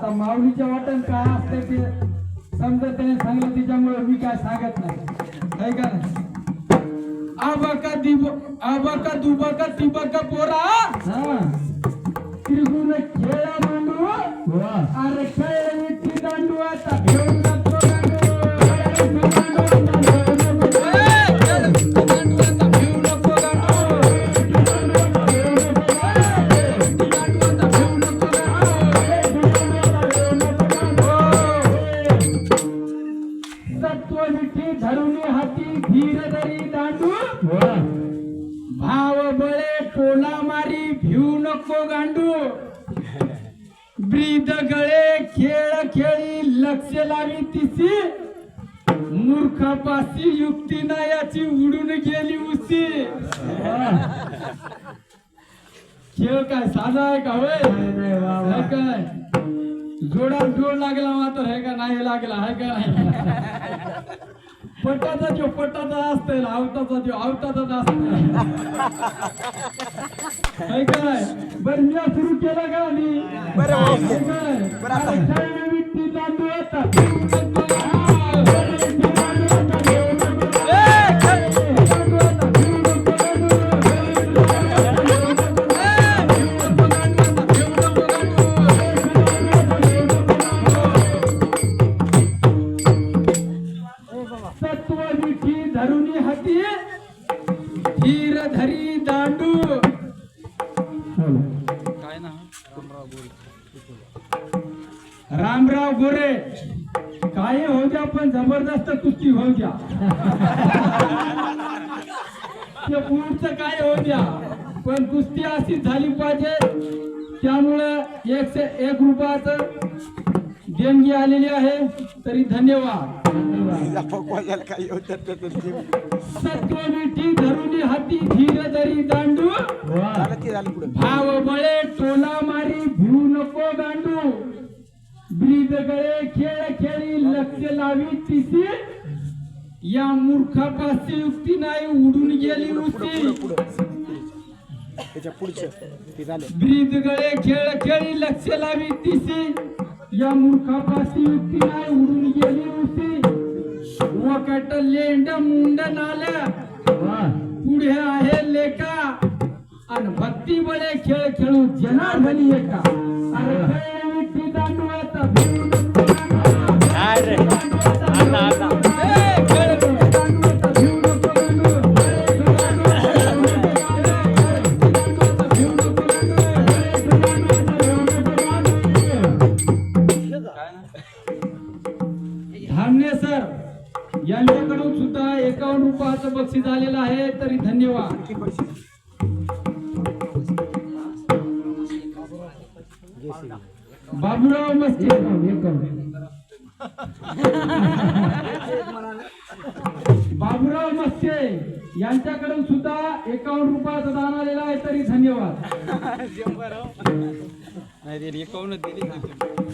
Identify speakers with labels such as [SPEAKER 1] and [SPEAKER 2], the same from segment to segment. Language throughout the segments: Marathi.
[SPEAKER 1] माऊलीच्या वाटण काय असते ते समजा त्याने सांगितलं त्याच्यामुळे मी काय सांगत नाही. का आबाका दिब आबाका दुबाका तिबाका पोरा.
[SPEAKER 2] हा.
[SPEAKER 1] त्रिगुण खेळा मांडू. अरे नको गांडू? ब्रीद गळे खेळ खेळी लक्ष लावी तिसी. मूर्खापासी युक्ती ना याची उडून गेली उसी. खेळ काय साधा आहे का होय? काय? जोडा जोड लागला मात्र है का नाही लागला है का? नाही पटाचा जो पटाचा असतोय आवताचा जो आवताचा असतोय. है काय? बर मी सुरू केला का मी है काय? विट्टी दांडू आता ए, खेळ विट्टी दांडू काय ना? रामराव गोरे. काय हो द्या पण जबरदस्त कुस्ती हो द्या. ते पुढचं काय हो द्या. पण कुस्ती अशी झाली पाहिजे त्यामुळं एकशे एक रुपयाचं देणगी आलेली आहे. तरी धन्यवाद. सत्व विठी धरुणी हाती धीर धरी दांडू भाव बळे टोला मारी भिऊ नको गांडू. ब्रीद गळे खेळ खेळी लक्ष लावी तिसी. या मूर्खापासी युक्ती नाही उडून गेली उसी.
[SPEAKER 3] त्याच्या पुढचं ते झालं.
[SPEAKER 1] ब्रीद गळे खेळ खेळी लक्ष लावी तिसी. या मूर्खापासी युक्ती नाही उडून गेली उसी. वकट लेंड मुंड नाल्या. पुढे आहे आणि भक्ती बळे खेळ खेळू जनार्दनी एका धामणे सर. यांच्याकडून सुद्धा एकावन्न रुपयाचं बक्षीस आलेलं आहे तरी धन्यवाद. बाबूराव मस्के बाबूराव मस्के यांच्याकडून सुद्धा एकावन्न रुपयाचा दान आलेला आहे तरी धन्यवाद.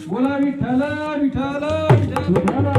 [SPEAKER 1] बोला विठ्ठल विठ्ठल विठ्ठल.